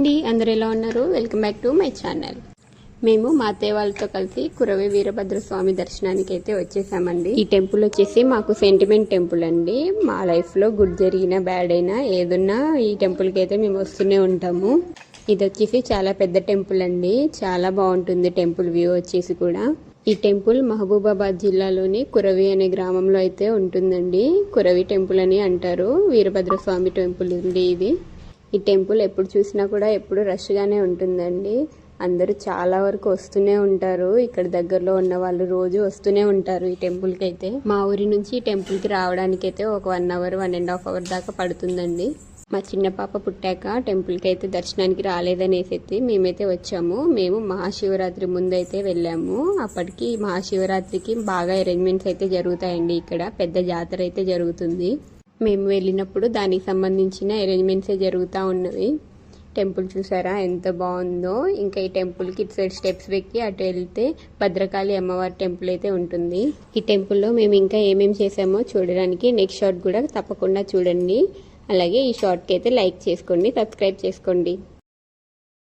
అండి అందరు ఎలా ఉన్నారు? Welcome back to my channel. మేము మా అత్తయ్య వాళ్ళతో కలిసి కురవి వీరభద్ర స్వామి దర్శనానికి అయితే వచ్చేసామండి. ఈ టెంపుల్ వచ్చేసి మాకు సెంటిమెంట్ టెంపుల్ అండి. మా లైఫ్లో గుడ్ జరిగిన బ్యాడ్ అయినా ఏదున్నా ఈ టెంపుల్కి అయితే మేము వస్తూనే ఉంటాము. ఇది వచ్చేసి చాలా పెద్ద టెంపుల్ అండి. చాలా బాగుంటుంది టెంపుల్ వ్యూ వచ్చేసి కూడా. ఈ టెంపుల్ మహబూబాబాద్ జిల్లాలోని కురవి అనే గ్రామంలో అయితే ఉంటుందండి. కురవి టెంపుల్ అని అంటారు. వీరభద్ర స్వామి టెంపుల్ ఉంది ఇది. ఈ టెంపుల్ ఎప్పుడు చూసినా కూడా ఎప్పుడు రష్గానే ఉంటుందండి. అందరూ చాలా వరకు వస్తూనే ఉంటారు. ఇక్కడ దగ్గరలో ఉన్న వాళ్ళు రోజు వస్తూనే ఉంటారు ఈ టెంపుల్కి అయితే మా ఊరి నుంచి ఈ టెంపుల్కి రావడానికి అయితే ఒక one hour one and half hour దాకా పడుతుందండి. మా చిన్న పాప పుట్టాక టెంపుల్కి అయితే దర్శనానికి రాలేదనేసి అయితే మేమైతే వచ్చాము. మేము మహాశివరాత్రి ముందు అయితే వెళ్ళాము. అప్పటికి మహాశివరాత్రికి బాగా అరేంజ్మెంట్స్ అయితే జరుగుతాయండి. ఇక్కడ పెద్ద జాతర అయితే జరుగుతుంది. మేము వెళ్ళినప్పుడు దానికి సంబంధించిన అరేంజ్మెంట్సే జరుగుతూ ఉన్నవి. టెంపుల్ చూసారా? ఎంత బాగుందో. ఇంకా ఈ టెంపుల్కి ఇటు సైడ్ స్టెప్స్ ఎక్కి అటు వెళ్తే భద్రకాళి అమ్మవారి టెంపుల్ అయితే ఉంటుంది. ఈ టెంపుల్లో మేము ఇంకా ఏమేమి చేసామో చూడడానికి నెక్స్ట్ షార్ట్ కూడా తప్పకుండా చూడండి. అలాగే ఈ షార్ట్కి అయితే లైక్ చేసుకోండి సబ్స్క్రైబ్ చేసుకోండి.